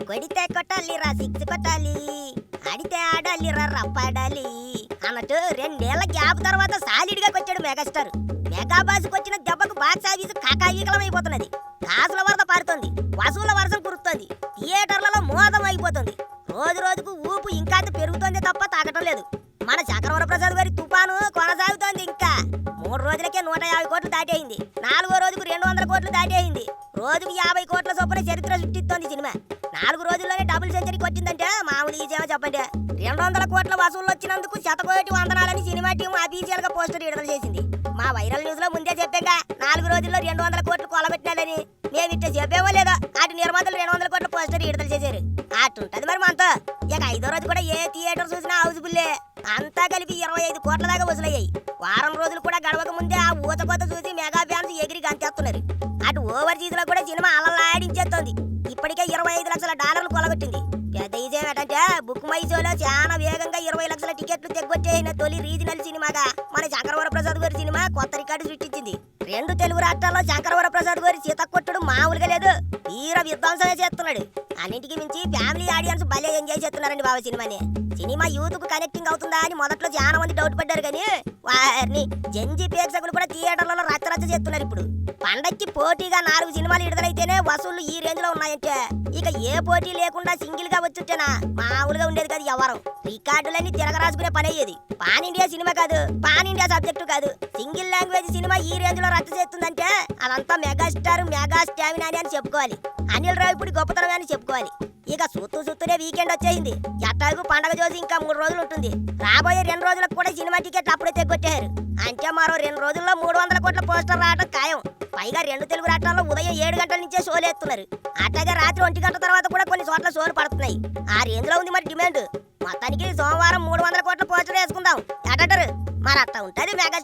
కొడితే కొట్టాలిరా సిక్స్ కొట్టాలి. ఆడితే ఆడాలిరా రప్పాడాలి అన్నట్టు రెండేళ్ళ గ్యాప్ తర్వాత సాలిడ్గా కొచ్చాడు మెగాస్టార్. మెగా వచ్చిన దెబ్బకు బాక్స్ ఆఫీస్ కాకావికలం అయిపోతున్నది కాసుల వరద పారుతోంది. వసూల వర్షం కురుస్తోంది. థియేటర్లలో మోదం అయిపోతుంది. రోజు రోజుకు ఊపు ఇంకా పెరుగుతోంది తప్ప తాగటం లేదు. మన చక్రవర ప్రసాద్ గారి తుఫాను కొనసాగుతోంది ఇంకా. మూడు రోజులకే నూట యాభై కోట్లు దాటేయింది. నాలుగో రోజుకు రెండు వందల కోట్లు దాటేయింది. రోజుకు యాభై కోట్ల చొప్పున చరిత్ర సృష్టిస్తోంది సినిమా. నాలుగు రోజుల్లోనే డబుల్ సెంచరీకి వచ్చిందంటే మామూలు ఈ సేవ చెప్పండి. రెండు వందల కోట్ల వసూలు వచ్చినందుకు శతకోటి వందనాలని సినిమా టీం అఫీషియల్గా పోస్టర్ విడుదల చేసింది. మా వైరల్ న్యూస్లో ముందే చెప్పాక నాలుగు రోజుల్లో రెండు వందల కోట్లు కొలబెట్టినాలని మేము ఇట్ట చెప్పేవో లేదో అటు నిర్మాతలు రెండు వందల కోట్ల పోస్టర్ విడుదల చేశారు. అటుంటది మరి మనతో ఇక ఐదో రోజు కూడా ఏ థియేటర్ చూసినా హౌస్ఫుల్లే అంతా కలిపి ఇరవై ఐదు కోట్ల దాకా వసూలయ్యాయి. వారం రోజులు కూడా గడవక ముందే ఆ ఊచకోత చూసి మెగా ఫ్యాన్స్ ఎగిరి గంతేస్తున్నారు. అటు ఓవర్సీస్లో కూడా సినిమా అలా ఇప్పటికే ఇరవై ఐదు లక్షల డాలర్లు కొలగొట్టింది. పెద్ద విజయం ఏంటంటే బుక్ మై షోలో చాలా వేగంగా ఇరవై లక్షల టికెట్లు తెగ్గొచ్చేసిన తొలి రీజనల్ సినిమాగా మన శంకరవర ప్రసాద్ గారి సినిమా కొత్త రికార్డు సృష్టించింది. రెండు తెలుగు రాష్ట్రాల్లో శంకరవర ప్రసాద్ గారి సీతకొట్టుడు మామూలుగా లేదు. తీర విధ్వంసమే చేస్తున్నాడు. అన్నింటికి మించి ఫ్యామిలీ ఆడియన్స్ భలే ఎంజాయ్ చేస్తున్నారండి బాబా సినిమాని. సినిమా యూత్కు కనెక్టింగ్ అవుతుందా అని మొదట్లో చాలా మంది డౌట్ పడ్డారు కానీ వారిని జంజి ప్రేక్షకులు కూడా థియేటర్లలో చేస్తున్నారు ఇప్పుడు. పండక్కి పోటీగా నాలుగు సినిమాలు విడుదలైతేనే వసూళ్ళు ఈ రేంజ్లో ఉన్నాయంటే. ఇక ఏ పోటీ లేకుండా సింగిల్గా వచ్చుంటేనా? మామూలుగా ఉండేది కాదు ఎవరు. రికార్డులన్నీ తిరగరాసుకునే పని అయ్యేది. పాన్ ఇండియా సినిమా కాదు పాన్ ఇండియా సబ్జెక్టు కాదు. సింగిల్ లాంగ్వేజ్ సినిమా ఈ రేంజ్లో రద్దు చేస్తుందంటే అదంతా మెగాస్టార్ మెగా స్టామినా అని చెప్పుకోవాలి. అనిల్ రావిపూడి గొప్పతనమే అని చెప్పుకోవాలి. ఇక సుత్తు సుత్తునే వీకెండ్ వచ్చేసింది. ఎట్టాగు పండగ చూసి ఇంకా మూడు రోజులు ఉంటుంది. రాబోయే రెండు రోజులకు కూడా సినిమా టికెట్ అప్పుడే తెగొట్టారు అంటే మరో రెండు రోజుల్లో మూడు వందల కోట్ల పోస్టర్ రావడం ఖాయం. పైగా రెండు తెలుగు రాష్ట్రాల్లో ఉదయం ఏడు గంటల నుంచే షోలు ఎత్తున్నారు అట్లాగే రాత్రి ఒంటి గంటల తర్వాత కూడా కొన్ని చోట్ల షోలు పడుతున్నాయి. ఆ రేంజ్లో ఉంది మరి డిమాండ్. మొత్తానికి సోమవారం మూడు వందల కోట్ల పోస్టర్ వేసుకుందాం. ఎటంటారు మరి అట్ట ఉంటది మెగా